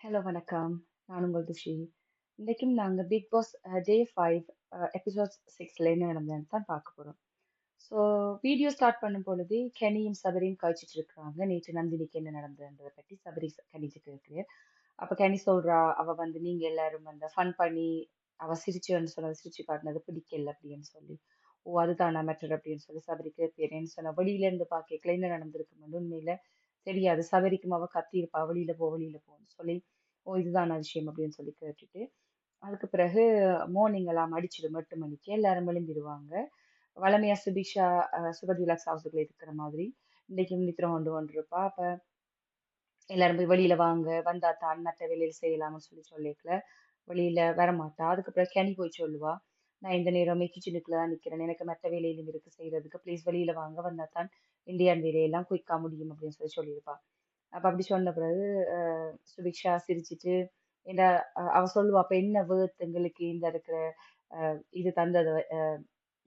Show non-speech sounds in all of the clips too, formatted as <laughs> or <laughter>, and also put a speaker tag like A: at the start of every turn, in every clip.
A: Hello வணக்கம். நான் உங்கள் துஷி. இன்றைக்கும் நாங்கள் Bigg Boss day five episode சிக்ஸில் என்ன நடந்ததுன்னு தான் பார்க்க போகிறோம் ஸோ வீடியோ ஸ்டார்ட் பண்ணும் பொழுது கெனியும் சபரியும் கழிச்சிட்டு இருக்காங்க. நேற்று நந்தினிக்கு என்ன நடந்ததுன்றத பற்றி சபரி கணிச்சிட்டு இருக்கு. அப்போ கெனி சொல்கிறா அவள் வந்து நீங்கள் எல்லாரும் அந்த ஃபன் பண்ணி அவள் சிரிச்சுன்னு சொல்ல சிரிச்சு காட்டினது பிடிக்கல அப்படின்னு சொல்லி. ஓ அதுதானா மேட்டர் அப்படின்னு சொல்லி சபரிக்கு பேரேன்னு சொன்னால் வெளியிலேருந்து பார்க்கல என்ன நடந்திருக்குன்னு உண்மையில தெரியாது. சபரிக்கும் அவள் கத்தியிருப்பா வழியில் போ வழியில் போன்னு சொல்லி ஓ இதுதான் விஷயம் அப்படின்னு சொல்லி கேட்டுட்டு அதுக்கு பிறகு மார்னிங் எல்லாம் அடிச்சிடும். எட்டு மணிக்கு எல்லாரும் எழும்பிடுவாங்க. வளமையா சுபிஷா அஹ், சுபதி ஹவுஸுக்குள்ள இருக்கிற மாதிரி. இன்னைக்கு நித்திரம் கொண்டு வந்துருப்பா. அப்ப எல்லாரும் போய் வெளியில வாங்க. வந்தா தான் மற்ற வேலையில் செய்யலாம்னு சொல்லி சொல்லிக்கல வெளியில வரமாட்டா. அதுக்கப்புறம் கனி போய் சொல்லுவா. நான் இந்த நேரமே கிச்சனுக்குள்ள தான் நிக்கிறேன். எனக்கு மற்ற வேலையிலும் இருக்கு. செய்யறதுக்கு ப்ளீஸ் வெளியில வாங்க. வந்தா தான் இந்தியன் வேலையெல்லாம் குயிக்கா முடியும் அப்படின்னு சொல்லி சொல்லியிருப்பா. அப்போ அப்படி சொன்ன பிறகு சுபிக்ஷா சிரிச்சிட்டு இந்த அவள் அவ சொல்லுவா அப்போ என்ன வேர்த் எங்களுக்கு இந்த இருக்கிற இது தந்தது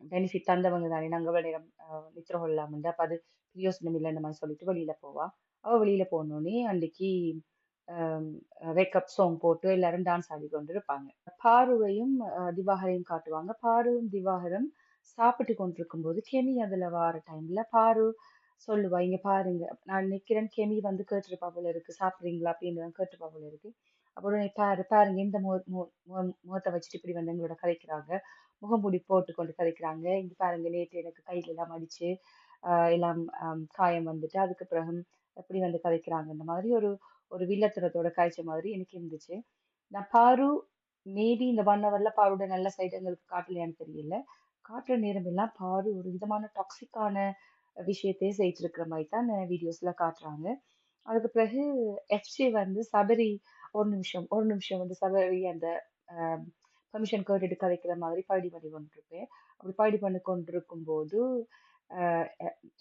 A: பெனிஃபிட் தந்தவங்க தானே நாங்கள் நேரம் அஹ், நித்திரம் கொள்ளலாம்னு அது பிரியோசனம் இல்லைன்னு மாதிரி சொல்லிட்டு வெளியில் போவா. அவள் வெளியில் போனோடனே அன்றைக்கி வேக்கப் சாங் போட்டு எல்லாரும் டான்ஸ் ஆடி கொண்டு இருப்பாங்க பாருவையும் திவாகரையும் காட்டுவாங்க. பாருவும் திவாகரும் சாப்பிட்டு கொண்டிருக்கும் போது கெமி அதுல வார டைம்ல பாரு சொல்லுவா. இங்க பாருங்க நான் நிக்கிறேன். கெமி வந்து கேட்டுருப்பா போல இருக்கு. சாப்பிடுறீங்களா? அப்படின்னு கேட்டுருப்பா போல இருக்கு. அப்புறம் பாரு பாருங்க. இந்த முக முகத்தை வச்சுட்டு இப்படி வந்து எங்களோட கதைக்கிறாங்க. முகமூடி போட்டு கொண்டு கதைக்கிறாங்க. இங்க பாருங்க நேற்று எனக்கு கையில எல்லாம் அடிச்சு எல்லாம் காயம் வந்துட்டு அதுக்கு பிறகு எப்படி வந்து கதைக்கிறாங்க இந்த மாதிரி ஒரு ஒரு வில்லத்தனத்தோட காய்ச்ச மாதிரி எனக்கு இருந்துச்சு. நான் பாரு மேபி இந்த ஒன் ஹவர்ல பாரோட நல்ல சைடு எங்களுக்கு காட்டலையான்னு தெரியல. காட்டுற நேரம் எல்லாம் பாரு ஒரு விதமான டாக்ஸிக்கான விஷயத்தையே செஞ்சிருக்கிற இருக்கிற மாதிரி தான் வீடியோஸில் காட்டுறாங்க. அதுக்கு பிறகு எஃப்சி வந்து சபரி ஒரு நிமிஷம் ஒரு நிமிஷம் வந்து சபரி அந்த பெர்மிஷன் கேட்டுட்டு கதைக்கிற மாதிரி பாடி பண்ணி கொண்டிருப்பேன். அப்படி பாடி பண்ணி கொண்டிருக்கும் போது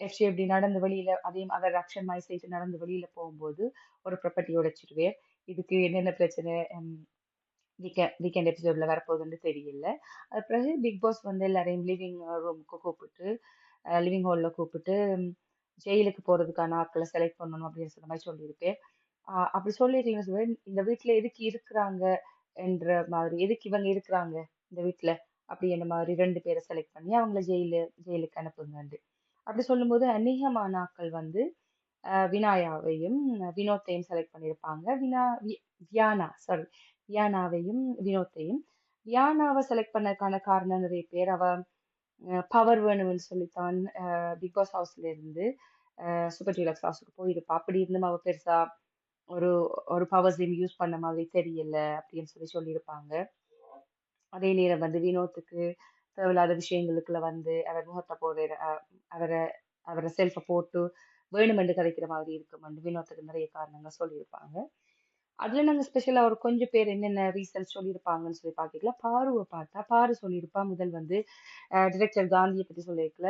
A: எஃப்சி எப்படி நடந்து வெளியில அதையும் அவர் ஆக்ஷன் மாதிரி செய்து நடந்து வெளியில போகும்போது ஒரு ப்ராப்பர்ட்டி உடைச்சிடுவேன் இதுக்கு என்னென்ன பிரச்சனை வீக்கெண்ட் வீக்கெண்ட் எபிசோடில் வரப்போகுதுன்னு தெரியல. அது பிறகு பிக் பாஸ் வந்து எல்லாரையும் லிவிங் ரூமுக்கு கூப்பிட்டு லிவிங் ஹால்ல கூப்பிட்டு ஜெயிலுக்கு போகிறதுக்கான ஆட்களை செலக்ட் பண்ணணும் அப்படின்னு சொன்ன மாதிரி சொல்லியிருக்கேன். அப்படி சொல்லியிருக்கீங்க சொல்லுவேன் இந்த வீட்டில் எதுக்கு இருக்கிறாங்க என்ற மாதிரி எதுக்கு இவங்க இருக்கிறாங்க இந்த வீட்டில் அப்படி என்ன மாதிரி ரெண்டு பேரை செலக்ட் பண்ணி அவங்கள ஜெயிலு ஜெயிலுக்கு அனுப்புங்கண்டு அப்படி சொல்லும்போது அநேகமான ஆட்கள் வந்து வினாயாவையும் வினோத்தையும் செலக்ட் பண்ணியிருப்பாங்க. வினா வியானா சாரி வியானாவையும் வினோத்தையும். வியானாவை செலக்ட் பண்ணதுக்கான காரணம் நிறைய பேர். அவ பவர் வேணும்னு சொல்லித்தான் பிக் பாஸ் ஹவுஸ்ல இருந்து சூப்பர் டீலக்ஸ் ஹவுஸுக்கு போயிருப்பா. அப்படி இருந்தும் அவ பெருசா ஒரு ஒரு பவர்ஸையும் யூஸ் பண்ண மாதிரி தெரியல அப்படின்னு சொல்லி சொல்லியிருப்பாங்க. அதே நேரம் வந்து வினோத்துக்கு தேவையில்லாத விஷயங்களுக்குள்ள வந்து அவர் முகத்தை போடுற அவரை அவரை செல்ஃபை போட்டு வேணுமென்று கதைக்கிற மாதிரி இருக்குமென்று வினோத்துக்கு நிறைய காரணங்கள் சொல்லியிருப்பாங்க. அதுல நாங்க ஸ்பெஷலா ஒரு கொஞ்சம் பேர் என்னென்ன ரீசன்ஸ் சொல்லியிருப்பாங்கன்னு சொல்லி பார்க்கல பாருவை பார்த்தா பாரு சொல்லியிருப்பா. முதல் வந்து டிரெக்டர் காந்தியை பத்தி சொல்லியிருக்கல.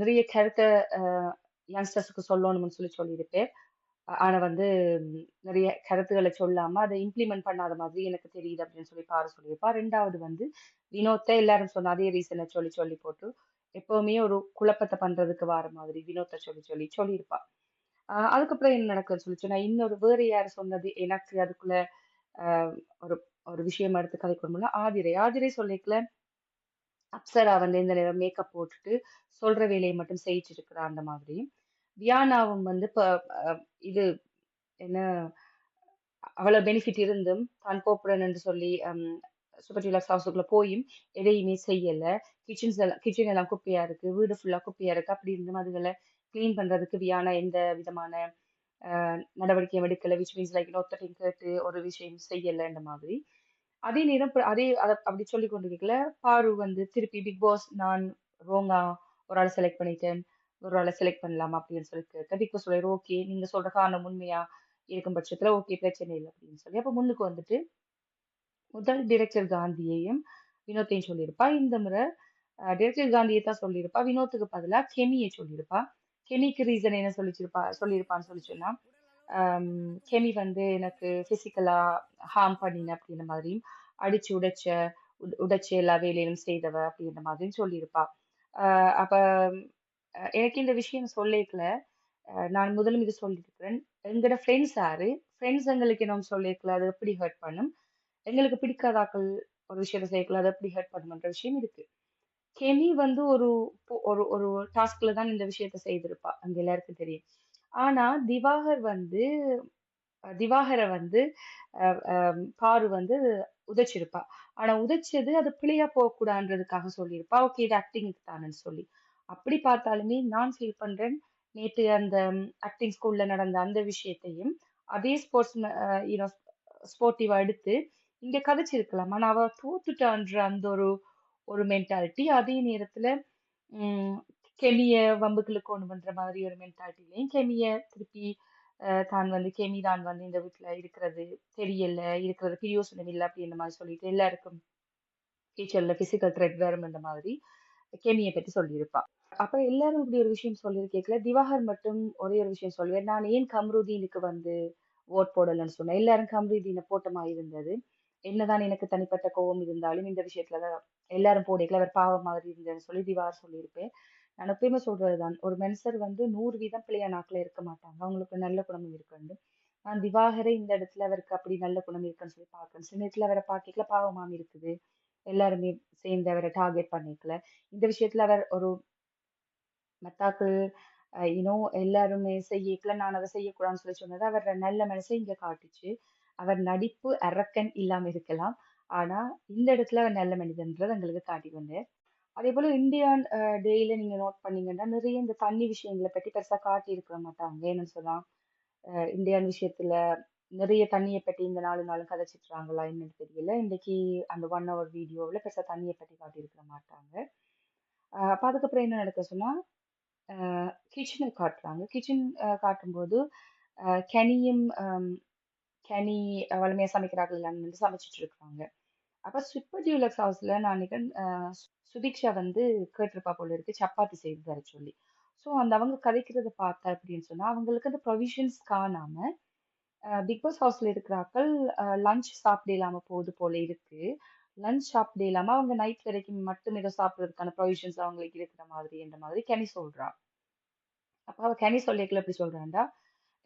A: நிறைய கருத்தை யங்ஸ்டர்ஸுக்கு சொல்லணும்னு சொல்லி சொல்லியிருப்பேன். ஆனா வந்து நிறைய கருத்துக்களை சொல்லாம அதை இம்ப்ளிமெண்ட் பண்ணாத மாதிரி எனக்கு தெரியுது அப்படின்னு சொல்லி பாரு சொல்லியிருப்பா. ரெண்டாவது வந்து வினோத்தை எல்லாரும் சொன்ன அதே ரீசனை சொல்லி சொல்லி போட்டு எப்பவுமே ஒரு குழப்பத்தை பண்றதுக்கு வர மாதிரி வினோத்தை சொல்லி சொல்லி சொல்லியிருப்பா. அதுக்கப்புறம் என்ன நடக்குதுன்னு சொல்லி நான் இன்னொரு வேறு யார் சொன்னது? எனக்கு அதுக்குள்ள ஆஹ் ஒரு ஒரு விஷயம் எடுத்து கதைக்கணும்னா ஆதிரை. ஆதிரை சொல்லிக்கல. அப்சரா வந்து இந்த நேரம் மேக்கப் போட்டுட்டு சொல்ற வேலையை மட்டும் செஞ்சுட்டு இருக்கிறா அந்த மாதிரி. வியானாவும் வந்து இது என்ன அவ்வளோ பெனிஃபிட் இருந்தும் தான் போப்புடன் என்று சொல்லி சூப்பர் டீலக்ஸ் ஹவுஸுக்குள்ள போயும். எதையுமே செய்யலை. கிச்சன்ஸ் எல்லாம் கிச்சன் எல்லாம் குப்பையா இருக்கு. வீடு ஃபுல்லா குப்பையா இருக்கு. அப்படி இருந்தும் அதுகளை க்ளீன் பண்ணுறதுக்கு வியான எந்த விதமான நடவடிக்கையும் எடுக்கலை. விச் மீன்ஸ் லைக் இன்னொருத்தரையும் கேட்டு ஒரு விஷயம் செய்யலைன்ற மாதிரி. அதே நேரம் அதே அதை அப்படி சொல்லி கொண்டிருக்கல. பாரு வந்து திருப்பி பிக் பாஸ் நான் ரோங்கா ஒரு ஆளை செலக்ட் பண்ணிட்டேன். ஒரு ஆளை செலக்ட் பண்ணலாமா அப்படின்னு சொல்லி கேட்க பிக் பாஸ் சொல்லிடு ஓகே நீங்கள் சொல்ற காரணம் உண்மையா? இருக்கும் பட்சத்தில் ஓகே பிரச்சனை இல்லை. அப்படின்னு சொல்லி அப்போ முன்னுக்கு வந்துட்டு முதல் டிரெக்டர் காந்தியையும் வினோத்தையும் சொல்லியிருப்பா. இந்த முறை டிரெக்டர் காந்தியை தான் சொல்லியிருப்பா. வினோத்துக்கு பதிலாக கெமியை சொல்லியிருப்பா. கெமிக்கு ரீசன் என்ன சொல்லிச்சிருப்பா சொல்லியிருப்பான்னு சொல்லி சொன்னால் கெமி வந்து எனக்கு ஃபிசிக்கலாக ஹார்ம் பண்ணின அப்படின்ற மாதிரியும் அடிச்சு உடைச்ச உடைச்சு உடைச்ச எல்லா வேலையிலும் செய்தவ அப்படின்ற மாதிரியும் சொல்லியிருப்பா. அப்போ எனக்கு இந்த விஷயம் சொல்லிக்கல நான் முதலும் இது சொல்லியிருக்கிறேன் எங்களோட ஃப்ரெண்ட்ஸ் யாரு? ஃப்ரெண்ட்ஸ் எங்களுக்கு நம்ம சொல்லியிருக்கல அது எப்படி ஹர்ட் பண்ணும்? எங்களுக்கு பிடிக்காதாக்கள் ஒரு விஷயத்த செய்யக்கல அது எப்படி ஹர்ட் பண்ணுன்ற விஷயம் இருக்கு. கெமி வந்து ஒரு ஒரு ஒரு டாஸ்க்ல தான் இந்த விஷயத்த செய்திருப்பா. அங்க எல்லாருக்கும் தெரியும். ஆனா திவாகர் வந்து திவாகரை வந்து பாரு வந்து உதைச்சிருப்பா. ஆனா உதைச்சது அது பிழையா போகக்கூடாதுன்றதுக்காக சொல்லியிருப்பா. ஓகே இது ஆக்டிங்க்கு தானேன்னு சொல்லி. அப்படி பார்த்தாலுமே நான் ஃபீல் பண்றேன். நேற்று அந்த ஆக்டிங் ஸ்கூல்ல நடந்த அந்த விஷயத்தையும் அதே ஸ்போர்ட்ஸ் யூனோ ஸ்போர்ட்டிவா எடுத்து இங்க கதைச்சிருக்கலாம். ஆனா அவ தோத்துட்டான்ற அந்த ஒரு ஒரு மென்டாலிட்டி அதே நேரத்துல கெமிய வம்புகளுக்கு கொண்டு பண்ணுற மாதிரி ஒரு மென்டாலிட்டிலையும் கெமிய திருப்பி தான் வந்து கெமி தான் வந்து இந்த வீட்டில் இருக்கிறது. தெரியல இருக்கிறது. பிரியோசனம் இல்லை அப்படின்ற மாதிரி சொல்லிட்டு எல்லாருக்கும் டீச்சர்ல ஃபிசிக்கல் த்ரெட் வேறும் மாதிரி கெமியை பற்றி சொல்லியிருப்பா. அப்ப எல்லாரும் இப்படி ஒரு விஷயம் சொல்லியிருக்கேக்கல திவாகர் மட்டும் ஒரே ஒரு விஷயம் சொல்லுவேன் நான் ஏன் கம்ருதீனுக்கு வந்து ஓட் போடலைன்னு சொன்னேன். எல்லாரும் கம்ருதீனை போட்டமா இருந்தது. என்னதான் எனக்கு தனிப்பட்ட கோபம் இருந்தாலும் இந்த விஷயத்துல தான் எல்லாரும் போடல அவர் பாவம் மாதிரி இருந்ததுன்னு சொல்லி திவார் சொல்லியிருப்பேன் நான் எப்பயுமே சொல்றதுதான் ஒரு மனுஷர் வந்து நூறு வீதம் பிள்ளைய நாக்கில் இருக்க மாட்டாங்க. அவங்களுக்கு நல்ல குணம் இருக்குண்டு. நான் திவாகரை இந்த இடத்துல அவருக்கு அப்படி நல்ல குணம் இருக்குன்னு சொல்லி பார்க்கணும் சில நேரத்தில் அவரை பார்க்கல பாவமாம் இருக்குது. எல்லாருமே சேர்ந்து அவரை டார்கெட் பண்ணிக்கல. இந்த விஷயத்துல அவர் ஒரு மத்தாக்கள் இன்னும் எல்லாருமே செய்யக்கல நான் அதை செய்யக்கூடாதுன்னு சொல்லி சொன்னது அவர் நல்ல மனசை இங்க காட்டுச்சு. அவர் நடிப்பு அரக்கன் இல்லாம இருக்கலாம். ஆனால் இந்த இடத்துல அவர் நல்ல மனிதன்றது எங்களுக்கு காட்டி வந்தேன் அதே போல் இந்தியன் டேயில் நீங்கள் நோட் பண்ணீங்கன்னா நிறைய இந்த தண்ணி விஷயங்களை பற்றி பெருசாக காட்டியிருக்க மாட்டாங்க. ஏன்னு சொன்னா இந்தியன் விஷயத்தில் நிறைய தண்ணியை பற்றி இந்த நாலு நாளும் கதைச்சிட்றாங்களா என்னன்னு தெரியல. இன்றைக்கி அந்த ஒன் ஹவர் வீடியோவில் பெருசாக தண்ணியை பற்றி காட்டியிருக்க மாட்டாங்க. அப்போ அதுக்கப்புறம் என்ன நடக்க சொன்னால் கிச்சனை காட்டுறாங்க. கிச்சன் காட்டும்போது கனியும் கனி அஹ் சமைக்கிறார்கள் சமைச்சிட்டு இருக்கிறாங்க அப்ப ஸ்விப்ப டியூலக்ஸ் ஹவுஸ்ல நான் நினைக்கிறேன் சுதீக்ஷா வந்து கேட்டிருப்பா போல இருக்கு. சப்பாத்தி செய்து தர சொல்லி. ஸோ அந்த அவங்க கதைக்கிறத பார்த்தா அப்படின்னு சொன்னா அவங்களுக்கு அந்த ப்ரொவிஷன்ஸ் காணாம பிக்பாஸ் ஹவுஸில் ஹவுஸ்ல இருக்கிறாக்கள் லஞ்ச் சாப்பிட இல்லாம போகுது போல இருக்கு. லஞ்ச் சாப்பிட இல்லாம அவங்க நைட் வரைக்கும் மட்டும் ஏதோ சாப்பிட்றதுக்கான ப்ரொவிஷன்ஸ் அவங்களுக்கு இருக்கிற மாதிரி என்ற மாதிரி கனி சொல்றா. அப்ப அவ கனி சொல்லிக்கல எப்படி சொல்றாண்டா?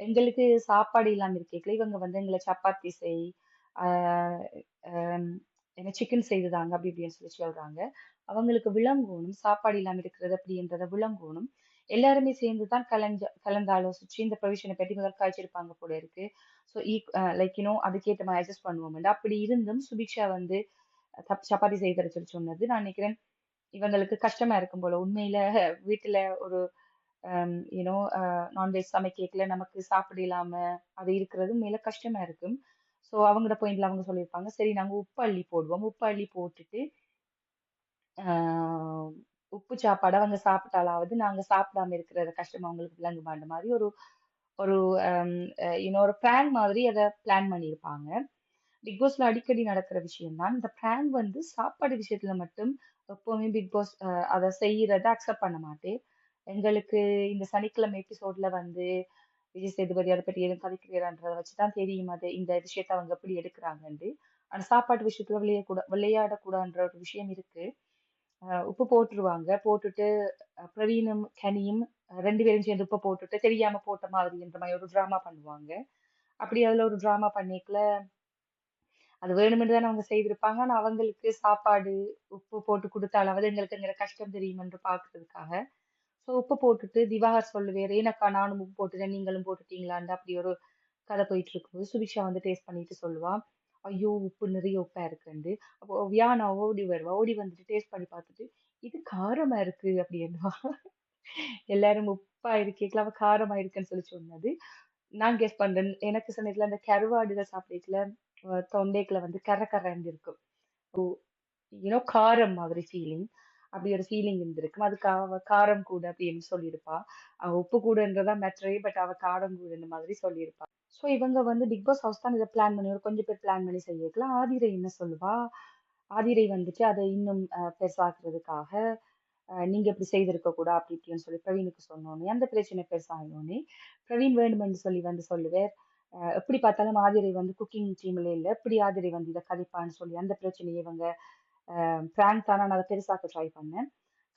A: எங்களுக்கு சாப்பாடு இல்லாம இருக்கேக்கல இவங்க வந்து எங்களை சப்பாத்தி செய் என்ன சிக்கன் செய்துதாங்க அப்படி இப்படின்னு சொல்லி சொல்றாங்க. அவங்களுக்கு விளங்கணும் சாப்பாடு இல்லாமல் இருக்கிறது அப்படின்றத விளங்கணும். எல்லாருமே சேர்ந்து தான் கலந்து கலந்து ஆலோசிச்சு இந்த ப்ரொவிஷனை பற்றி முதல் காய்ச்சிருப்பாங்க போல இருக்கு. ஸோ லைக் யூனோ அதுக்கேற்ற மாதிரி அட்ஜஸ்ட் பண்ணுவோம். அப்படி இருந்தும் சுபிக்ஷா வந்து சப்பாத்தி செய்து தர சொல்லி சொன்னது. நான் நினைக்கிறேன் இவங்களுக்கு கஷ்டமா இருக்கும் போல. உண்மையில வீட்டுல ஒரு um, யூனோ நான்வெஜ் uh, சமைக்கல நமக்கு சாப்பிட இல்லாம அது இருக்கிறது மேல கஷ்டமா இருக்கும். ஸோ அவங்களோட பாயிண்ட்ல அவங்க சொல்லியிருப்பாங்க. சரி நாங்க உப்பு அள்ளி போடுவோம். உப்பு அள்ளி போட்டுட்டு ஆஹ் உப்பு சாப்பாடு அவங்க சாப்பிட்டாலாவது நாங்க சாப்பிடாம இருக்கிற கஷ்டம் அவங்களுக்கு விளங்குமான்ற மாதிரி ஒரு ஒரு இன்னொரு பிளான் மாதிரி அதை பிளான் பண்ணியிருப்பாங்க. பிக் பாஸ்ல அடிக்கடி நடக்கிற விஷயம் தான் இந்த பிராங்க் வந்து சாப்பாடு விஷயத்துல மட்டும் எப்பவுமே பிக் பாஸ் அதை செய்யறத அக்செப்ட் பண்ண மாட்டேன். எங்களுக்கு இந்த சனிக்கிழமை எபிசோட்ல வந்து விஜய் சேதுபதி அதை பற்றி எதுவும் கதைக்கிறான்றதை வச்சுதான் தெரியும் அது. இந்த விஷயத்த அவங்க எப்படி எடுக்கிறாங்கன்னு ஆனால் சாப்பாட்டு விஷயத்துல விளையாடக்கூட விளையாடக்கூடாதுன்ற ஒரு விஷயம் இருக்கு. உப்பு போட்டுருவாங்க. போட்டுட்டு பிரவீனும் கனியும் ரெண்டு பேரும் சேர்ந்து உப்பை போட்டுட்டு தெரியாம போட்ட மாதிரின்ற மாதிரி ஒரு ட்ராமா பண்ணுவாங்க. அப்படி அதுல ஒரு ட்ராமா பண்ணிக்கல. அது வேணுமென்று தானே அவங்க செய்திருப்பாங்க. ஆனா அவங்களுக்கு சாப்பாடு உப்பு போட்டு கொடுத்தாலாவது எங்களுக்கு எங்கிற கஷ்டம் தெரியும் என்று பாக்குறதுக்காக உப்பு போட்டுட்டு திவாகர் சொல்லுவேர் ஏனக்கா நானும் உப்பு போட்டுட்டேன் நீங்களும் போட்டுட்டீங்களான்னு அப்படி ஒரு கதை போயிட்டு இருக்கும்போது சுபிஷா வந்து டேஸ்ட் பண்ணிட்டு சொல்லுவா ஐயோ உப்பு நிறைய உப்பா இருக்குண்டு அப்போ வியானா ஓடி வருவா ஓடி வந்துட்டு டேஸ்ட் பண்ணி பார்த்துட்டு இது காரமா இருக்கு அப்படின்னுவா எல்லாரும் உப்பா இருக்கேக்கல அவ காரமா இருக்குன்னு சொல்லி சொன்னது. நான் கெஸ் பண்றேன் எனக்கு சொன்னதுல அந்த கருவாடுகள் சாப்பிடல தொண்டைக்குள்ள வந்து கரை கரைந்து இருக்கும். யூனோ காரம் மாதிரி ஃபீலிங் அப்படி ஒரு ஃபீலிங் இருந்திருக்கும். அதுக்கு அவ காரம் கூட அப்படின்னு சொல்லியிருப்பா. அவ உப்பு கூடன்றதா மேட்ரே பட் அவ காரம் கூடன்ற மாதிரி சொல்லியிருப்பா. ஸோ இவங்க வந்து பிக் பாஸ் ஹவுஸ் தான் இதை பிளான் பண்ணி ஒரு கொஞ்சம் பேர் பிளான் பண்ணி செய்யக்கலாம் ஆதிரை என்ன சொல்லுவா? ஆதிரை வந்துட்டு அதை இன்னும் பெருசாக்குறதுக்காக நீங்க இப்படி செய்திருக்க கூட அப்படி இப்படின்னு சொல்லி பிரவீனுக்கு சொன்னோன்னே அந்த பிரச்சனை பெருசாகினோடனே பிரவீன் வேண்டுமென்று சொல்லி வந்து சொல்லுவார். எப்படி பார்த்தாலும் ஆதிரை வந்து குக்கிங் டீம்ல இல்லை எப்படி ஆதிரை வந்து இதை கதைப்பான்னு சொல்லி அந்த பிரச்சனையை இவங்க பிராங்க் தானே நான் அதை பெருசாக்க ட்ரை பண்ணேன்.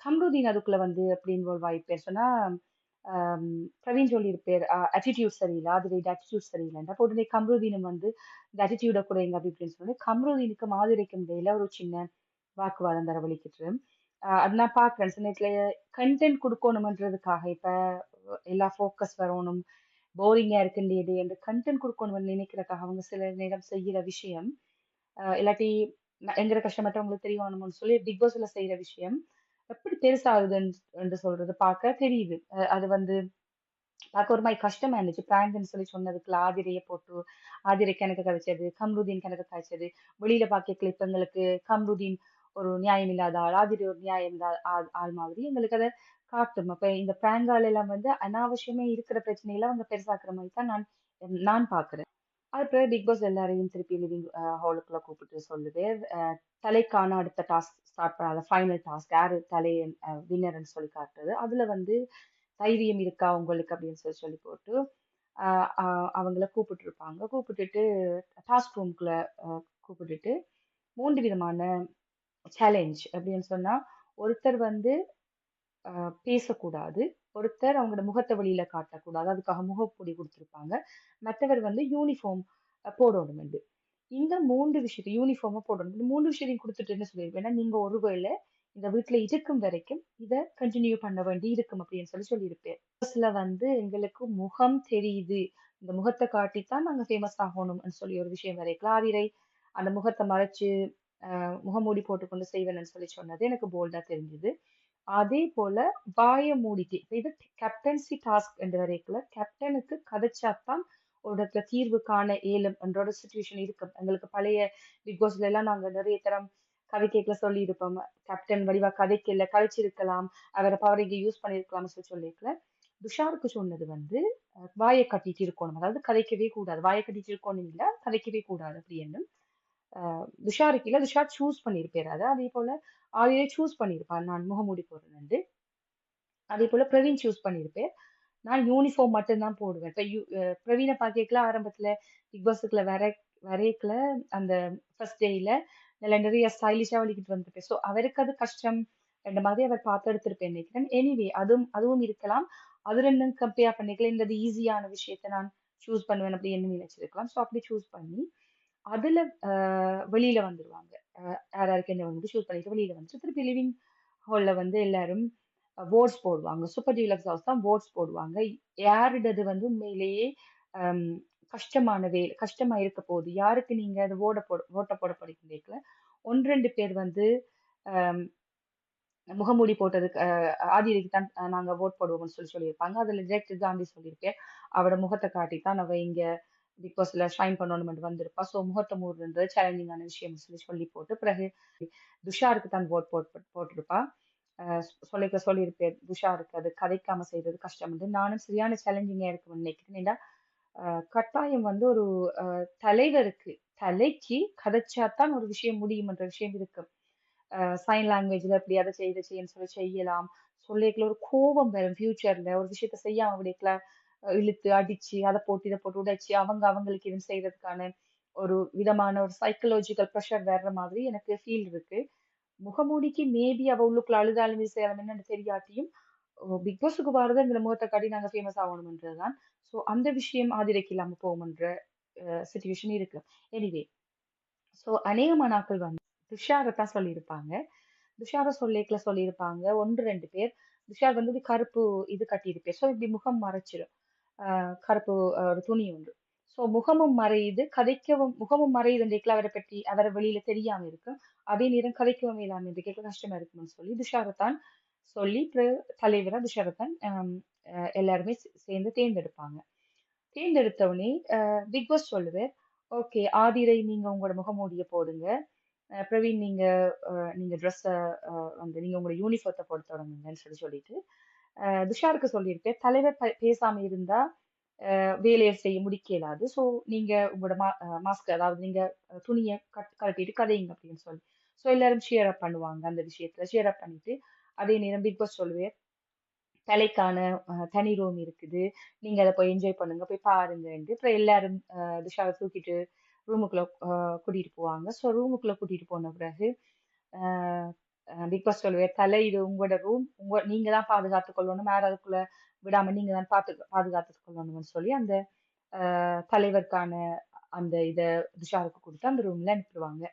A: கம்ருதீன் அதுக்குள்ள வந்து எப்படி இன்வால்வ் ஆகிப்பேன் சொன்னால் பிரவீன் சொல்லியிருப்பார் attitude சரியில்லை ஆதிரை attitude சரியில்லைன்ற அப்ப உடனே கம்ருதீனும் வந்து இந்த அட்டிடியூட கூட எங்க அப்படி இப்படின்னு சொல்லி கம்ருதீனுக்கு ஆதிரைக்கும் இடையில ஒரு சின்ன வாக்குவாதம் தரவழிக்கிட்டு அது நான் பார்க்குறேன். சின்ன நேரத்துல கண்டென்ட் கொடுக்கணுமன்றதுக்காக இப்போ எல்லா ஃபோக்கஸ் வரணும் போரிங்காக இருக்குன்றது என்று கண்டென்ட் கொடுக்கணும்னு நினைக்கிறதுக்காக அவங்க சில நேரம் செய்கிற விஷயம் இல்லாட்டி ந- எங்கிற கஷ்டமற்றவங்களுக்கு தெரியணும்னு சொல்லி பிக் பாஸ்ல செய்யற விஷயம். எப்படி பெருசாகுதுன்னு என்று சொல்றது பார்க்க தெரியுது. அது வந்து பார்க்க ஒரு மாதிரி கஷ்டமா இருந்துச்சு. பிராங்க்னு சொல்லி சொன்னதுக்குள்ள ஆதிரையை போட்டு ஆதிரை கணக்கு கதைச்சது கம்ருதீன் கணக்கு கதைச்சது வெளியில பார்க்க கிளிப் எங்களுக்கு கம்ருதீன் ஒரு நியாயம் இல்லாத ஆள் ஆதிரி ஒரு நியாயம் இல்லாத ஆள் ஆள் மாதிரி எங்களுக்கு அதை காட்டும். அப்ப இந்த பிராங்கால் எல்லாம் வந்து அனாவசியமே இருக்கிற பிரச்சனையெல்லாம் அவங்க பெருசாக்குற மாதிரி தான் நான் நான் பாக்குறேன் அதுக்கப்புறம் பிக் பாஸ் எல்லாரையும் திருப்பி லிவிங் ஹாலுக்குள்ள கூப்பிட்டு சொல்லுவேன் அஹ் தலைக்கான அடுத்த டாஸ்க் ஸ்டார்ட் பண்ணாத ஃபைனல் டாஸ்க் யாரு தலை வின்னர்னு சொல்லி காட்டுறது. அதுல வந்து தைரியம் இருக்கா உங்களுக்கு அப்படின்னு சொல்லி சொல்லி போட்டு அவங்கள கூப்பிட்டு இருப்பாங்க. கூப்பிட்டுட்டு டாஸ்க் ரூம்குள்ள கூப்பிட்டுட்டு மூன்று விதமான சேலஞ்ச் அப்படின்னு சொன்னா ஒருத்தர் வந்து பேசக்கூடாது. ஒருத்தர் அவங்களோட முகத்தை வெளியில காட்டக்கூடாது. அதுக்காக முகப்பொடி கொடுத்துருப்பாங்க. மற்றவர் வந்து யூனிஃபார்ம் போடணும் என்று. இந்த மூன்று விஷயத்தை யூனிஃபார்மா போடணும். இந்த மூன்று விஷயத்தையும் கொடுத்துட்டு என்ன சொல்லியிருப்பேன்னா நீங்க ஒருவேளை இந்த வீட்டுல இருக்கும் வரைக்கும் இதை கண்டினியூ பண்ண வேண்டி இருக்கும் அப்படின்னு சொல்லி சொல்லியிருப்பேன். சில வந்து எங்களுக்கு முகம் தெரியுது. இந்த முகத்தை காட்டித்தான் நாங்க ஃபேமஸ் ஆகணும்னு சொல்லி ஒரு விஷயம் வரை ஆதிரை அந்த முகத்தை மறைச்சு ஆஹ் முகமூடி போட்டுக்கொண்டு செய்வேன்னு சொல்லி சொன்னது எனக்கு போல்டா தெரிஞ்சுது. அதே போல வாயை மூடிட்டு இது கேப்டன்சி டாஸ்க் என்று வரைக்குள்ள கேப்டனுக்கு கதைச்சாத்தான் ஒரு இடத்துல தீர்வு காண இயலும் என்றோட சுச்சுவேஷன் இருக்கு. எங்களுக்கு பழைய பிக் பாஸ்ல எல்லாம் நாங்க நிறைய தரம் கதை சொல்லி இருப்போம். கேப்டன் வடிவா கதைக்கல கழிச்சிருக்கலாம் அவரை பவர் இங்கே யூஸ் பண்ணிருக்கலாம்னு சொல்லி சொல்லியிருக்கல துஷாருக்கு சொன்னது வந்து வாயை கட்டிட்டு இருக்கணும். அதாவது கதைக்கவே கூடாது. வாயை கட்டிட்டு இருக்கணும் இல்லை கதைக்கவே கூடாது அப்படின்னு துஷார் துஷாருக்கு துஷார் சூஸ் பண்ணியிருப்பேன் அதை அதே போல் ஆதியை சூஸ் பண்ணியிருப்பார் நான் முகமூடி போடுறேன் அதே போல் பிரவீன் சூஸ் பண்ணியிருப்பேன் நான் யூனிஃபார்ம் மட்டும்தான் போடுவேன். இப்போ யூ பிரவீனை பார்க்கல ஆரம்பத்தில் பிக் பாஸுக்குள்ள வர வரைக்கல அந்த ஃபர்ஸ்ட் டேயில் நல்லா நிறைய ஸ்டைலிஷாக வலிக்கிட்டு வந்திருப்பேன். ஸோ அவருக்கு அது கஷ்டம். ரெண்டு மாதிரி அவர் பார்த்து எடுத்திருப்பேன் நினைக்கிறேன். எனிவே அதுவும் அதுவும் இருக்கலாம். அது ரெண்டும் கம்பேர் பண்ணிக்கலாம். இந்த ஈஸியான விஷயத்த நான் சூஸ் பண்ணுவேன் அப்படி என்ன நினைச்சிருக்கலாம். ஸோ அப்படி சூஸ் பண்ணி அதில் வெளியில் வந்துடுவாங்க யார் யாருக்கு என்ன வந்து ஷூட் பண்ணிட்டு வெளியில் வந்துட்டு திருப்பி லிவிங் ஹால்ல வந்து எல்லாரும் ஓட்ஸ் போடுவாங்க. சூப்பர் டீலக்ஸ் ஹவுஸ் தான் ஓட்ஸ் போடுவாங்க. யாருடது வந்து உண்மையிலேயே கஷ்டமான வேலை கஷ்டமாக இருக்க போகுது. யாருக்கு நீங்கள் அது ஓட போட ஓட்ட போட படிக்கிறீங்கள ஒன்று ரெண்டு பேர் வந்து முகமூடி போட்டதுக்கு ஆதிரிக்கு தான் நாங்கள் ஓட் போடுவோம்னு சொல்லி சொல்லியிருப்பாங்க. அதில் ஜெயக் காந்தி சொல்லியிருக்கேன் அவரோட முகத்தை காட்டி தான் அவள் இங்கே பிக் பாஸ்ல ஷைன் பண்ணணும்னு வந்திருப்பா. ஸோ முகத்தமூர்ன்றது சேலஞ்சிங்கான விஷயம். சொல்லி சொல்லி போட்டு பிறகு துஷாருக்கு தான் ஓட் போட்டு போட்டிருப்பா. சொல்லிக்க சொல்லியிருப்பேன் துஷாருக்கு அது கதைக்காம செய்யறது கஷ்டம் வந்து நானும் சரியான சேலஞ்சிங்காக இருக்கும்னு நினைக்கிறேன். ஏன்னா கட்டாயம் வந்து ஒரு தலைவருக்கு தலைக்கு கதைச்சாதான் ஒரு விஷயம் முடியும்ன்ற விஷயம் இருக்கு. சைன் லாங்குவேஜ்ல இப்படி அதை செய்ய செய்யன்னு சொல்லி செய்யலாம். சொல்லிக்கல ஒரு கோபம் வரும் ஃபியூச்சர்ல ஒரு விஷயத்த செய்யாம விடக்கல. இழுத்து அடிச்சு அதை போட்டு இதை போட்டு உடைச்சு அவங்க அவங்களுக்கு இது செய்யறதுக்கான ஒரு விதமான ஒரு சைக்கலாஜிக்கல் ப்ரெஷர் வர்ற மாதிரி எனக்கு ஃபீல் இருக்கு. முகமூடிக்கு மேபி அவ உள்ளுக்குள்ள அழுதாலும் இது செய்யலாம் என்னன்னு தெரியாட்டியும் பிக் பாஸுக்கு வரது இந்த முகத்தை காட்டி நாங்க ஃபேமஸ் ஆகணும்ன்றதுதான். ஸோ அந்த விஷயம் ஆதிரைக்கு இல்லாம போகும்ன்ற சுச்சுவேஷன் இருக்கு. எனிவே ஸோ அநேகமான ஆட்கள் வந்து துஷாரை தான் சொல்லியிருப்பாங்க. துஷாரை சொல்லேக்கில் சொல்லியிருப்பாங்க ஒன்று ரெண்டு பேர். துஷார் வந்து கருப்பு இது கட்டியிருப்பேன் ஸோ இப்படி முகம் மறைச்சிடும் கருப்பு ஒரு துணி ஒன்று ஸோ முகமும் மறையுது. கதைக்கவும் முகமும் மறையுது மறையுதுன்றீங்களா அவரை பற்றி அவரை வெளியில தெரியாம இருக்கும். அதே நேரம் கதைக்கவும் இல்லாம இருக்கு கேட்க கஷ்டமா இருக்கும்னு சொல்லி துஷாரத்தான் சொல்லி தலைவராக தலைவரா துஷாரத்தான் எல்லாருமே சேர்ந்து தேர்ந்தெடுப்பாங்க. தேர்ந்தெடுத்த உடனே பிக் பாஸ் சொல்லுவேன் ஓகே ஆதிரை நீங்க உங்களோட முகமூடிய போடுங்க. பிரவீன் நீங்க நீங்க ட்ரெஸ்ஸை வந்து நீங்க உங்களோட யூனிஃபார்த்தை போட தொடங்குங்கன்னு சொல்லி சொல்லிட்டு துஷாருக்கு சொல்லியிருக்கேன் தலைவர் பேசாம இருந்தா வேலையை செய்ய முடிக்க இயலாது ஸோ நீங்க உங்களோட மா மாஸ்க் அதாவது நீங்க துணியை கட் கழட்டிட்டு கதையுங்க அப்படின்னு சொல்லி. ஸோ எல்லாரும் ஷேர் அப் பண்ணுவாங்க அந்த விஷயத்துல. ஷேர் அப் பண்ணிட்டு அதே நேரம் பிக் பாஸ் சொல்லுவேன் தலைக்கான தனி ரூம் இருக்குது. நீங்க அதை போய் என்ஜாய் பண்ணுங்க போய் பாருங்கன்ட்டு. அப்புறம் எல்லாரும் அஹ், துஷாவை தூக்கிட்டு ரூமுக்குள்ள கூட்டிட்டு போவாங்க. ஸோ ரூமுக்குள்ள கூட்டிட்டு போன பிறகு பிக் பாஸ் சொல்லுவேன் தலை இது உங்களோட ரூம் உங்க நீங்க தான் பாதுகாத்து கொள்ளணும் வேற அதுக்குள்ள விடாம நீங்க தான் பார்த்து பாதுகாத்து கொள்ளணும்னு சொல்லி அந்த தலைவருக்கான அந்த இதை துஷாருக்கு கொடுத்து அந்த ரூம்ல அனுப்பிடுவாங்க.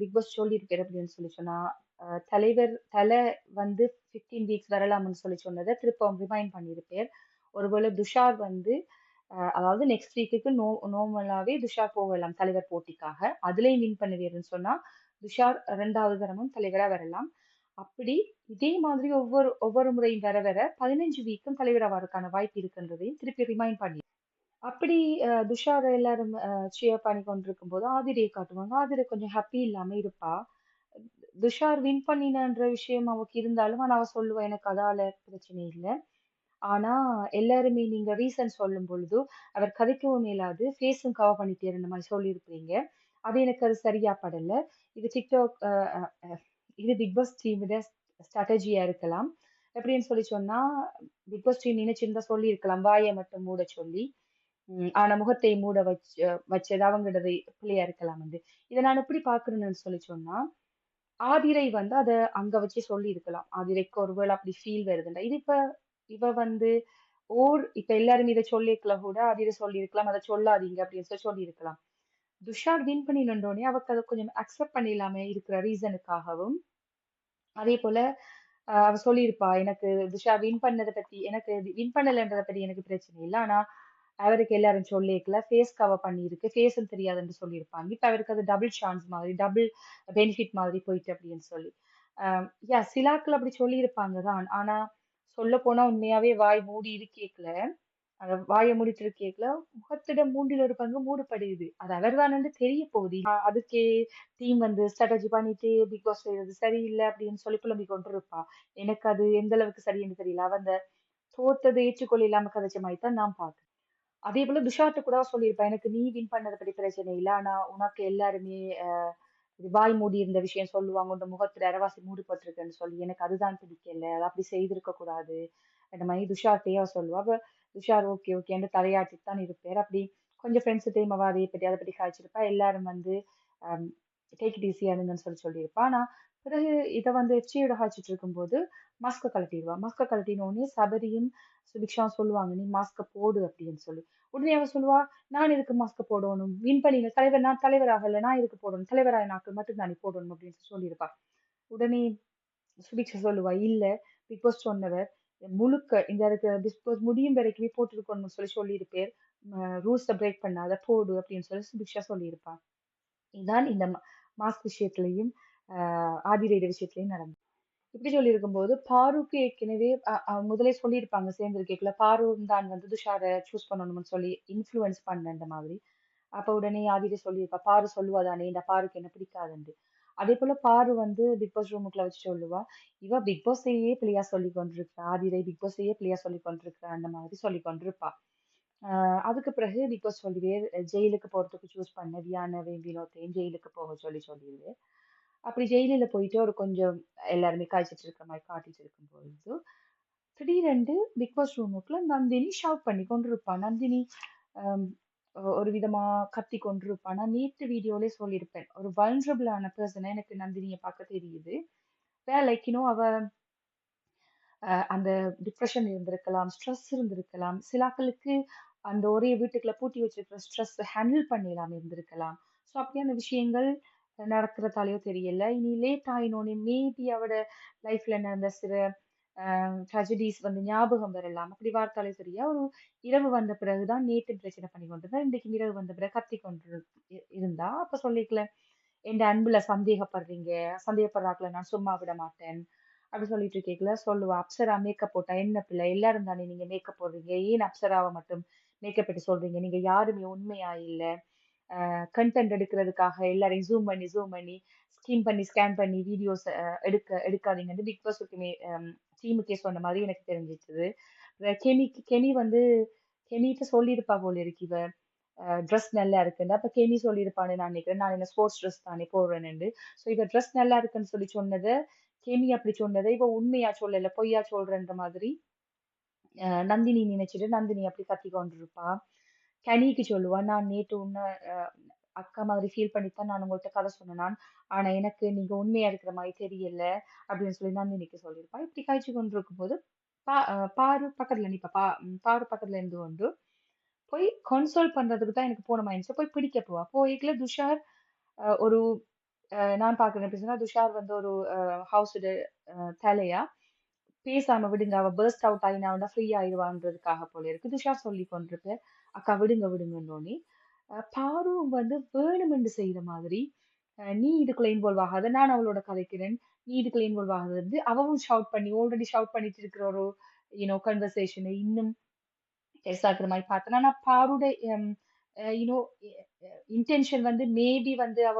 A: பிக் பாஸ் சொல்லியிருப்பாரு அப்படின்னு சொல்லி சொன்னா தலைவர் தலை வந்து 15 வீக்ஸ் வரலாம்னு சொல்லி சொன்னதை திருப்பவும் ரிமைண்ட் பண்ணியிருப்பேன் ஒருவேளை துஷார் வந்து அதாவது நெக்ஸ்ட் வீக்குக்கு நோ நார்மலாவே துஷார் போகலாம் தலைவர் போட்டிக்காக. அதுலேயும் வின் பண்ணுவீர்னு சொன்னா துஷார் ரெண்டாவது தரமும் தலைவராக வரலாம். அப்படி இதே மாதிரி ஒவ்வொரு ஒவ்வொரு முறையும் வர வர பதினஞ்சு வீக்கும் தலைவராக ஆவதற்கான வாய்ப்பு இருக்குன்றதையும் திருப்பி ரிமைண்ட் பண்ணி அப்படி துஷாரை எல்லாரும் சியர் பண்ணி கொண்டிருக்கும் போது ஆதிரியை காட்டுவாங்க. ஆதிரை கொஞ்சம் ஹாப்பி இல்லாம இருப்பா. துஷார் வின் பண்ணினன்ற விஷயம் அவக்கு இருந்தாலும் ஆனா அவ சொல்லுவா எனக்கு அதால பிரச்சனை இல்லை. ஆனா எல்லாருமே நீங்க ரீசன் சொல்லும் பொழுது அவர் கதைக்கவும் இயலாது ஃபேஸும் கவர் பண்ணிட்டே இருந்த மாதிரி சொல்லியிருப்பீங்க அது எனக்கு அது சரியா படல. இது டிக்டாக் இது பிக் பாஸ் டீமோட ஸ்ட்ராட்டஜியா இருக்கலாம். எப்படின்னு சொல்லி சொன்னா பிக் பாஸ் டீம் நினைச்சிருந்தா சொல்லி இருக்கலாம் வாயை மட்டும் மூட சொல்லி ஆனா முகத்தை மூட வச்சு வச்சது அவங்களோட பிள்ளையா இருக்கலாம் வந்து இதை நான் எப்படி பாக்குறேன்னு சொல்லி சொன்னா ஆதிரை வந்து அதை அங்க வச்சு சொல்லி இருக்கலாம் ஆதிரைக்கு ஒருவேளை அப்படி ஃபீல் வருதுண்டா. இது இப்ப இவ வந்து ஓர் இப்ப எல்லாரும் இதை சொல்லியிருக்கலாம் கூட ஆதிரை சொல்லியிருக்கலாம். அதை சொல்லாதீங்க அப்படின்னு சொல்லி சொல்லியிருக்கலாம். துஷார் வின் பண்ணி நின்றோடனே அவருக்கு அதை கொஞ்சம் அக்செப்ட் பண்ணிடலாம இருக்கிற ரீசனுக்காகவும் அதே போல அவ சொல்லியிருப்பா எனக்கு துஷா வின் பண்ணதை பத்தி எனக்கு வின் பண்ணலன்றதை பத்தி எனக்கு பிரச்சனை இல்லை. ஆனா அவருக்கு எல்லாரும் சொல்லிக்கல ஃபேஸ் கவர் பண்ணியிருக்கு. ஃபேஸும் தெரியாதுன்னு சொல்லியிருப்பாங்க. இப்ப அவருக்கு அது டபுள் சான்ஸ் மாதிரி டபுள் பெனிஃபிட் மாதிரி போயிட்டு அப்படின்னு சொல்லி. யா சிலாக்கள் அப்படி சொல்லியிருப்பாங்க தான். ஆனா சொல்ல போனா உண்மையாவே வாய் மூடி இருக்கேக்கல அந்த வாயை மூடிட்டு இருக்கேக்கல முகத்திட மூன்றில் ஒரு பங்கு மூடப்படுது அது அவர்தானு தெரிய போகுது. அதுக்கே டீம் வந்து ஸ்ட்ராட்டஜி பண்ணிட்டு பிக் பாஸ் செய்யறது சரியில்லை அப்படின்னு சொல்லி புலம்பி கொண்டு இருப்பா எனக்கு அது எந்த அளவுக்கு சரின்னு தெரியல. அவ அந்த தோத்தது ஏற்றுக்கொள்ள இல்லாம கதைச்ச மாதிரி தான் நான் பார்க்கறேன். அதே போல துஷார்ட்ட கூட சொல்லியிருப்பேன் எனக்கு நீ வின் பண்ணதை பற்றி பிரச்சனை இல்லை. ஆனா உனக்கு எல்லாருமே வாய் மூடி இருந்த விஷயம் சொல்லுவாங்க. உன் முகத்துல அரவாசி மூடிப்பட்டிருக்குன்னு சொல்லி. எனக்கு அதுதான் பிடிக்கல. அது அப்படி செய்திருக்க கூடாது. அந்த மாதிரி துஷார்ட்டையே சொல்லுவா. உஷார் ஓகே ஓகேன்னு தலையாட்டிட்டு தான் இருப்பார் அப்படி கொஞ்சம் ஃப்ரெண்ட்ஸ் டைம் அதை பற்றி அதை பற்றி காய்ச்சிருப்பா. எல்லாரும் வந்து um, டேக் இட் ஈஸியானுங்கன்னு சொல்லி சொல்லியிருப்பா. ஆனால் பிறகு இதை வந்து எஃப்சியோட காய்ச்சிட்டு இருக்கும்போது மாஸ்க்கை கழட்டிடுவா. மாஸ்க்கை கழட்டினோடனே சபரியும் சுபிக்ஷா சொல்லுவாங்க நீ மாஸ்க்கை போடு அப்படின்னு சொல்லி. உடனே அவன் சொல்லுவா நான் இதுக்கு மாஸ்க போடணும்? வின் பண்ணிங்க தலைவர் நான் தலைவராகல நான் இதுக்கு போடணும்? தலைவராக நாட்கள் மட்டும் தானே நீ போடணும் அப்படின்னு சொல்லி சொல்லியிருப்பா. உடனே சுபிக்ஷா சொல்லுவா இல்லை பிக் பாஸ் சொன்னவர் முழுக்க இந்த அதுக்கு முடியும் வரைக்குமே போட்டிருக்கணும்னு சொல்லி சொல்லியிருப்பேர் ரூல்ஸை பிரேக் பண்ணாத போடு அப்படின்னு சொல்லி சுபிக்ஷா சொல்லியிருப்பா இதான் இந்த மாஸ்க் விஷயத்துலையும் ஆஹ் ஆதிரைட விஷயத்திலையும் நடந்தது. இப்படி சொல்லியிருக்கும் போது பாருக்கு ஏற்கனவே முதலே சொல்லியிருப்பாங்க சேர்ந்திருக்கேக்கல பாரும் தான் வந்து துஷாரை சூஸ் பண்ணணும்னு சொல்லி இன்ஃப்ளூயன்ஸ் பண்ண மாதிரி. அப்போ உடனே ஆதிரை சொல்லியிருப்பா பாரு சொல்லுவாதானே இந்த பாருக்கு என்ன பிடிக்காதுன்னு அதே போல பாரு வந்து பிக் பாஸ் ரூமுக்குள்ள வச்சு சொல்லுவா இவ பிக் பாஸையே பிள்ளையா சொல்லி கொண்டிருக்கா. ஆதிரை பிக் பாஸையே பிள்ளையா சொல்லி கொண்டிருக்கா. அந்த மாதிரி சொல்லி கொண்டிருப்பா அதுக்கு பிறகு பிக் பாஸ் சொல்லுவேர் ஜெயிலுக்கு போறதுக்கு சூஸ் பண்ண வியானவையும் வினோத்தையும் ஜெயிலுக்கு போக சொல்லி சொல்லிடுது. அப்படி ஜெயிலில் போயிட்டு ஒரு கொஞ்சம் எல்லாருமே காய்ச்சிட்டு இருக்கிற மாதிரி காட்டிட்டு இருக்கும் பொழுது திடீரென்று பிக் பாஸ் ரூமுக்குள்ள நந்தினி ஷவுட் பண்ணி கொண்டிருப்பா நந்தினி ஒரு விதமா கத்தி கொண்டிருப்பான். நான் நேற்று வீடியோலே சொல்லியிருப்பேன். ஒரு வல்னரபிளான பர்சனை எனக்கு நந்தினியை பார்க்க தெரியுது. வேற லைக் யூனோ அவ அந்த டிப்ரெஷன் இருந்திருக்கலாம் ஸ்ட்ரெஸ் இருந்திருக்கலாம். சிலாக்களுக்கு அந்த ஒரே வீட்டுக்குள்ள பூட்டி வச்சிருக்கிற ஸ்ட்ரெஸ் ஹேண்டில் பண்ணிடலாம் இருந்திருக்கலாம். ஸோ அப்படியான விஷயங்கள் நடக்கிறதாலேயோ தெரியல. இனி லேட் ஆயினோனே மேபி அவட லைஃப்ல நடந்த சில ட்ராஜடிஸ் வந்து ஞாபகம் வரலாம். அப்படி வார்த்தாலே சரியா ஒரு இரவு வந்த பிறகுதான் நேற்று பிரச்சனை பண்ணி கொண்டிருந்தா இன்றைக்கு இரவு வந்த பிறகு கத்தி கொண்டு இருந்தா அப்ப சொல்லிக்கல. என் அன்புல சந்தேகப்படுறீங்க. சந்தேகப்படுறாக்கல நான் சும்மா விட மாட்டேன். அப்படி சொல்லிட்டு இருக்கீங்களா சொல்லுவா அப்சரா மேக்கப் போட்டா என்ன பிள்ளை? எல்லாரும் தானே நீங்க மேக்கப் போடுறீங்க. ஏன் அப்சராவை மட்டும் மேக்கப் எடுத்து சொல்றீங்க? நீங்க யாருமே உண்மையா இல்ல. கண்டென்ட் எடுக்கிறதுக்காக எல்லாரையும் ஜூம் பண்ணி ஜூம் பண்ணி ஸ்கீம் பண்ணி ஸ்கேன் பண்ணி வீடியோஸ் எடுக்க எடுக்காதீங்கன்னு பிக் பாஸுக்குமே டீமுக்கே சொன்ன மாதிரி எனக்கு தெரிஞ்சிச்சது கெமிக்கு கெமி வந்து கெமிட்ட சொல்லியிருப்பா போல இருக்கு இவ. ட்ரெஸ் நல்லா இருக்குன்னு. அப்போ கெமி சொல்லியிருப்பான்னு நான் நினைக்கிறேன். நான் என்ன ஸ்போர்ட்ஸ் ட்ரெஸ் தானே போடுறேன்னு. ஸோ இவ ட்ரெஸ் நல்லா இருக்குன்னு சொல்லி சொன்னதை கெமி அப்படி சொன்னதை இவ உண்மையா சொல்லல பொய்யா சொல்றன்ற மாதிரி நந்தினி நினைச்சிட்டு நந்தினி அப்படி கத்தி கொண்டிருப்பா கனிக்கு சொல்லுவா நான் நேற்று உன்னை அக்கா மாதிரி ஃபீல் பண்ணித்தான் நான் உங்கள்கிட்ட கதை சொன்னேன் நான் ஆனா எனக்கு நீங்க உண்மையா இருக்கிற மாதிரி தெரியல அப்படின்னு சொல்லி நந்தினிக்கு சொல்லியிருப்பா. இப்படி காய்ச்சி கொண்டு இருக்கும்போது பா பாரு பக்கத்துல நிப்பா. பா பாரு பக்கத்துல இருந்து கொண்டு போய் கன்சோல் பண்றதுக்கு தான் எனக்கு போன மைண்ட்ஸ் போய் பிடிக்க போவா. போய்க்குள்ள துஷார் ஒரு நான் பாக்குறேன் எப்படின்னா துஷார் வந்து ஒரு ஹவுஸ் தலையா பேசாம விடுங்க அவ பேர்ஸ்ட் அவுட் ஆயினா ஃப்ரீ ஆயிடுவான்றதுக்காக போல இருக்கு. துஷார் சொல்லி கொண்டிருக்கு அக்கா விடுங்க விடுங்கன்னோனே பாருவும் வந்து வேணுமென்று செய்த மாதிரி நீ இதுக்குள்ள இன்வால்வ் ஆகாத நான் அவளோட கதைக்கிறேன். நீ இதுக்குள்ள இன்வால்வ் ஆகாது வந்து அவவும் ஷவுட் பண்ணி ஆல்ரெடி ஷவுட் பண்ணிட்டு இருக்கிற ஒரு யூனோ கன்வர்சேஷனை இன்னும் பெருசாக்குற மாதிரி பார்த்தேன். ஆனால் பாருடைய யூனோ இன்டென்ஷன் வந்து மேபி வந்து அவ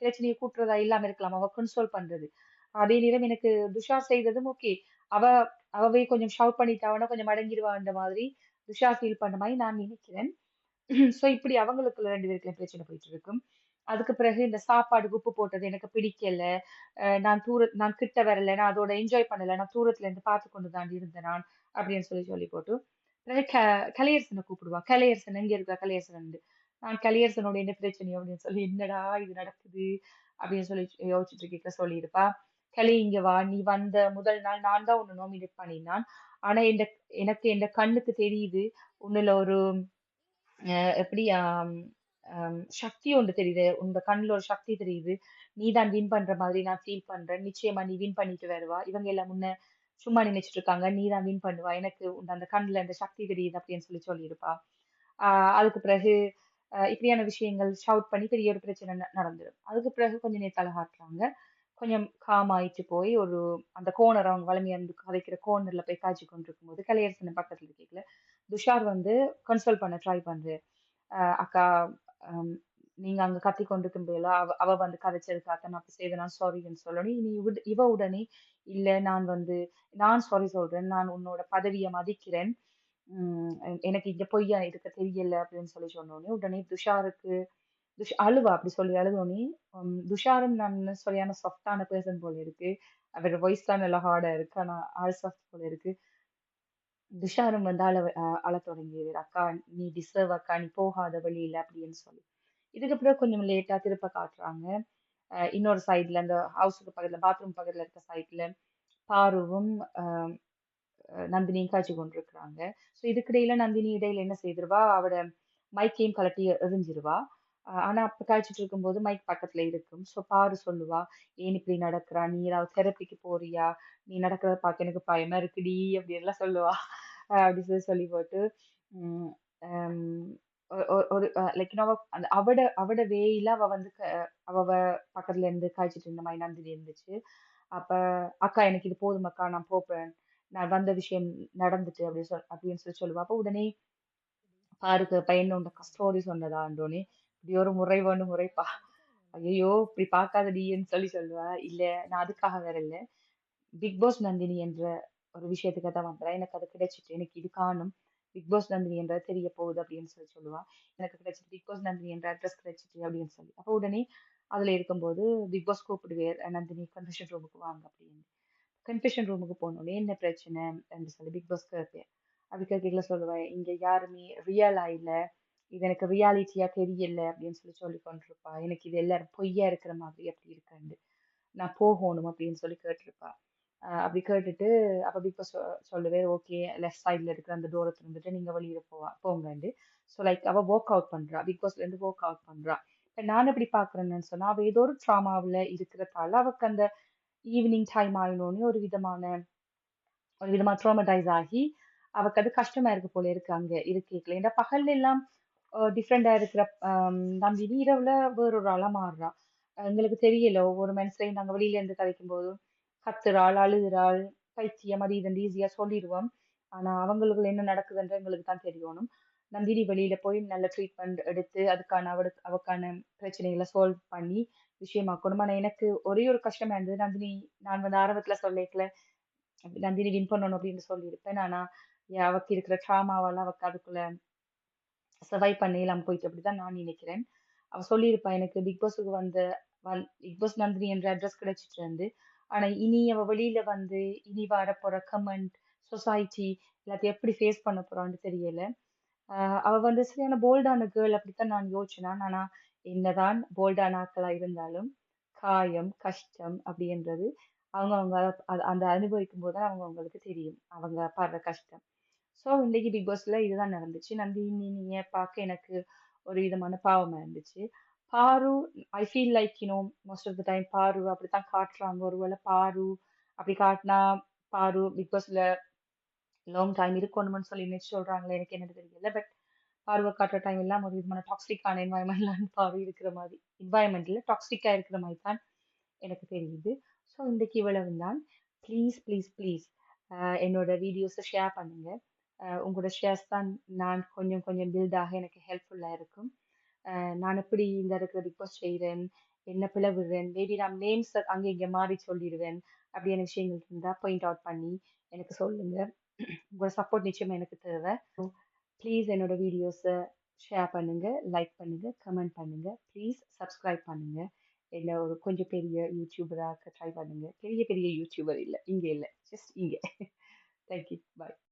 A: பிரச்சனையை கூட்டுறதா இல்லாம இருக்கலாம். அவ கன்சோல் பண்றது. அதே நேரம் எனக்கு துஷார் செய்ததும் ஓகே அவ அவவே கொஞ்சம் ஷவுட் பண்ணிட்டாவனா கொஞ்சம் அடங்கிடுவான்ற மாதிரி துஷார் ஃபீல் பண்ண மாதிரி நான் நினைக்கிறேன். <laughs> ஸோ இப்படி அவங்களுக்குள்ள ரெண்டு பேருக்குள்ள பிரச்சனை போயிட்டு இருக்கும் அதுக்கு பிறகு இந்த சாப்பாடு உப்பு போட்டது எனக்கு பிடிக்கல. நான் தூர நான் கிட்ட வரல நான் அதோட என்ஜாய் பண்ணல நான் தூரத்துல இருந்து பார்த்து கொண்டு தாண்டி இருந்தேன் நான் அப்படின்னு சொல்லி சொல்லி போட்டு பிறகு க கலையரசனை கூப்பிடுவா. கலையரசன் எங்க இருக்கா? கலையரசன் நான் கலையரசனோட என்ன பிரச்சனையோ? அப்படின்னு சொல்லி என்னடா இது நடக்குது? அப்படின்னு சொல்லி யோசிச்சுட்டு இருக்க சொல்லியிருப்பா. களி இங்க வா. நீ வந்த முதல் நாள் நான் தான் உன்னை நோமினேட் பண்ணினான் ஆனா இந்த எனக்கு என் கண்ணுக்கு தெரியுது? உன்னுல ஒரு எப்படி சக்தி ஒன்று தெரியுது. உங்க கண்ணில் ஒரு சக்தி தெரியுது. நீ தான் வின் பண்ற மாதிரி நான் ஃபீல் பண்றேன். நிச்சயமா நீ வின் பண்ணிட்டு வருவா. இவங்க எல்லாம் முன்ன சும்மா நினைச்சிட்டு இருக்காங்க நீ தான் வின் பண்ணுவா. எனக்கு அந்த கண்ணில் அந்த சக்தி தெரியுது அப்படின்னு சொல்லி சொல்லியிருப்பா. ஆஹ் அதுக்கு பிறகு இப்படியான விஷயங்கள் ஷவுட் பண்ணி பெரிய ஒரு பிரச்சனை நடந்துடும் அதுக்கு பிறகு கொஞ்சம் நேத்தால காட்டுறாங்க. கொஞ்சம் காம் ஆயிட்டு போய் ஒரு அந்த கோனர் அவங்க வளமையா இருந்து கதைக்கிற கோனர்ல போய் காய்ச்சி கொண்டிருக்கும் போது கலையரசன் பக்கத்துல கேட்கல துஷார் வந்து கன்சோல் பண்ண ட்ரை பண்ணுது அக்கா நீங்க அங்க கத்தி கொண்டிருக்கும் போல அவ அவ வந்து கதைச்சதுக்காக நான் அப்படி செய்த நான் சாரின்னு சொல்லணும். இனி இவ உடனே இல்ல நான் வந்து நான் சாரி சொல்றேன். நான் உன்னோட பதவியை மதிக்கிறேன். உம் எனக்கு இங்க பொய்யா இருக்க தெரியல அப்படின்னு சொல்லி சொன்னோடனே உடனே துஷாருக்கு துஷ் அழுவா அப்படி சொல்லி அழுதோனே துஷாரும் நான் சரியான சாஃப்டான பர்சன் போல இருக்கு. அவரோட வாய்ஸ் தான் நல்லா ஹார்டா இருக்கு. ஆனா ஆள் சாஃப்ட் போல இருக்கு. துஷாரும் வந்து அழ அழ தொடங்கியது. அக்கா நீ டிசர்வ் அக்கா நீ போகாத வழியில் அப்படின்னு சொல்லி. இதுக்கப்புறம் கொஞ்சம் லேட்டாக திருப்ப காட்டுறாங்க. இன்னொரு சைடில் அந்த ஹவுஸுக்கு பக்கத்தில் பாத்ரூம் பக்கத்தில் இருக்க சைடில் பாருவும் நந்தினியும் காய்ச்சி கொண்டிருக்கிறாங்க. ஸோ இதுக்கிடையில நந்தினி இடையில என்ன செய்திருவா? அவட மைக்கையும் கலட்டி எறிஞ்சிருவா. அஹ் ஆனா அப்ப இருக்கும் இருக்கும்போது மைக் பக்கத்துல இருக்கும். ஸோ பாரு சொல்லுவா ஏன் இப்படி நடக்கிறா? நீ ஏதாவது தெரப்பிக்கு போறியா? நீ நடக்கிறத பார்க்க எனக்கு பயமா இருக்குடி? அப்படி எல்லாம் சொல்லுவா. அஹ் அப்படி சொல்லி சொல்லி போட்டு உம் ஒ- ஒ- ஒரு லைக் அவ அந்த அவட அவட வேயில அவ வந்து க- அவ அவ பக்கத்துல இருந்து காய்ச்சிட்டு இருந்த மாதிரி நந்தினி இருந்துச்சு. அப்ப அக்கா எனக்கு இது போதும் அக்கா நான் போப்பேன். நான் வந்த விஷயம் நடந்துட்டு அப்படின்னு சொல் அப்படின்னு சொல்லி சொல்லுவா. அப்ப உடனே பாருக்கு பையன் உண்ட ஸ்டோரி சொன்னதாண்டோனே இப்படி ஒரு முறை வேணும் முறைப்பா. ஐயோ இப்படி பார்க்காதடின்னு சொல்லி சொல்லுவா. இல்லை நான் அதுக்காக வரல பிக் பாஸ் நந்தினி என்ற ஒரு விஷயத்துக்காக தான் வந்தேன் எனக்கு அது கிடைச்சிட்டு எனக்கு இது காணும். பிக் பாஸ் நந்தினி என்ற தெரிய போகுது அப்படின்னு சொல்லி சொல்லுவா. எனக்கு கிடைச்சிட்டு பிக் பாஸ் நந்தினி என்ற அட்ரஸ் கிடைச்சிட்டு அப்படின்னு சொல்லி. அப்போ உடனே அதில் இருக்கும்போது பிக் பாஸ் கூப்பிடுவேர் நந்தினி கன்ஃபெஷன் ரூமுக்கு வாங்க அப்படின்னு. கன்ஃபெஷன் ரூமுக்கு போனோடனே என்ன பிரச்சனை? அப்படின்னு சொல்லி பிக் பாஸ் கேட்பேன் அப்படி கேட்கல சொல்லுவேன் இங்கே யாருமே ரியல் இல்ல. இது எனக்கு ரியாலிட்டியா தெரியல அப்படின்னு சொல்லி சொல்லி கொண்டிருப்பா. எனக்கு இது எல்லாரும் பொய்யா இருக்கிற மாதிரி அப்படி இருக்காண்டு. நான் போகணும் அப்படின்னு சொல்லி கேட்டிருப்பா. அப்படி கேட்டுட்டு அப்ப பிக் பாஸ் சொல்லுவேன் ஓகே லெஃப்ட் சைட்ல இருக்கிற அந்த தூரத்துல இருந்துட்டு நீங்க வெளியில போவா போங்கண்டு. ஸோ லைக் அவ ஒர்க் அவுட் பண்றா. பிக் பாஸ்ல இருந்து ஒர்க் அவுட் பண்றா. இப்போ நான் எப்படி பாக்குறேன்னு சொன்னா அவ ஏதோ ஒரு ட்ராமாவில் இருக்கிறதால அவக்கு அந்த ஈவினிங் டைம் ஆயினோடனே ஒரு விதமான ஒரு விதமாக ட்ராமடைஸ் ஆகி அவக்கு அது கஷ்டமா இருக்கு போல இருக்கு அங்கே. இருக்கேக்கல ஏன்னா பகல்ல எல்லாம் டிஃப்ரெண்ட்டாக இருக்கிற நந்தினி இரவுல வேறொரு ஆளாக மாறுறா. எங்களுக்கு தெரியல ஒவ்வொரு மனசுலையும் நாங்கள் வெளியிலேருந்து கதைக்கும் போது கத்துறாள் அழுதுறாள் பைத்தியம் அது இதுன்னு ஈஸியாக சொல்லிடுவோம். ஆனால் அவங்களுக்கு என்ன நடக்குதுன்ற எங்களுக்கு தான் தெரியணும். நந்தினி வெளியில போய் நல்ல ட்ரீட்மெண்ட் எடுத்து அதுக்கான அவளுக்கு அவக்கான பிரச்சனைகளை சால்வ் பண்ணி விஷயமாக்கணும் ஆனால் எனக்கு ஒரே ஒரு கஷ்டமா இருந்தது. நந்தினி நான் வந்து ஆரம்பத்துல சொல்லிக்கல நந்தினி வின் பண்ணணும் அப்படின்னு சொல்லியிருப்பேன். ஆனால் ஏன் அவக்கு இருக்கிற ட்ராமாவால் அவக்கு அதுக்குள்ள சர்வை பண்ணலாம் போயிட்டு அப்படிதான் நான் நினைக்கிறேன். அவ சொல்லியிருப்பா எனக்கு பிக் பாஸுக்கு வந்த வந் பிக் பாஸ் நந்தினி என்ற அட்ரஸ் கிடைச்சிட்டு இருந்து ஆனா இனி அவ வெளியில வந்து இனி வரப்போகிற கமெண்ட் சொசைட்டி எல்லாத்தையும் எப்படி ஃபேஸ் பண்ண போறான்னு தெரியல. அவள் அவ வந்து சரியான போல்டான கேர்ள் அப்படித்தான் நான் யோசிச்சேன். ஆனா என்னதான் போல்டான ஆக்களாக இருந்தாலும் காயம் கஷ்டம் அப்படின்றது அவங்க அவங்க அந்த அனுபவிக்கும் போது தான் அவங்க அவங்களுக்கு தெரியும். அவங்க படுற கஷ்டம். ஸோ இன்னைக்கு பிக் பாஸ்ல இதுதான் நடந்துச்சு. நந்தினி நீங்க பார்க்க எனக்கு ஒரு விதமான பாவமா இருந்துச்சு. பாரு I feel like you know most of the time பாரு அப்படித்தான் காட்டுறாங்க. ஒருவேளை பாரு அப்படி காட்டினா பாரு பிக் பாஸ்ல லாங் டைம் இருக்கணும்னு சொல்லி நினைச்சு சொல்றாங்களே எனக்கு என்னன்னு தெரியல. பட் பார்வை காட்டுற டைம் எல்லாம் ஒரு விதமான டாக்ஸிக்கான என்வாயன்மெண்ட்லாம் பார்வை இருக்கிற மாதிரி என்வாயன்மெண்ட்ல டாக்ஸிக்கா இருக்கிற மாதிரி தான் எனக்கு தெரியுது. ஸோ இன்றைக்கு இவ்வளவு தான் ப்ளீஸ் ப்ளீஸ் ப்ளீஸ் என்னோட வீடியோஸை ஷேர் பண்ணுங்க. உங்களோட ஷேர்ஸ் தான் நான் கொஞ்சம் கொஞ்சம் பில்டாக எனக்கு ஹெல்ப்ஃபுல்லாக இருக்கும். நான் எப்படி இந்த இடத்துல ரிக்வஸ்ட் செய்கிறேன் என்ன பிளவுறேன்? மேபி நான் நேம்ஸ் அங்கே இங்கே மாறி சொல்லிடுவேன். அப்படியான விஷயங்கள் இருந்தால் பாயிண்ட் அவுட் பண்ணி எனக்கு சொல்லுங்கள் உங்களோட சப்போர்ட் நிச்சயமாக எனக்கு தேவை. ப்ளீஸ் என்னோட வீடியோஸை ஷேர் பண்ணுங்கள் லைக் பண்ணுங்கள் கமெண்ட் பண்ணுங்கள் ப்ளீஸ் சப்ஸ்கிரைப் பண்ணுங்கள் இல்லை ஒரு கொஞ்சம் பெரிய யூடியூபராக ட்ரை பண்ணுங்கள் பெரிய பெரிய யூடியூபர் இல்லை இங்கே இல்லை ஜஸ்ட் இங்கே. Thank you bye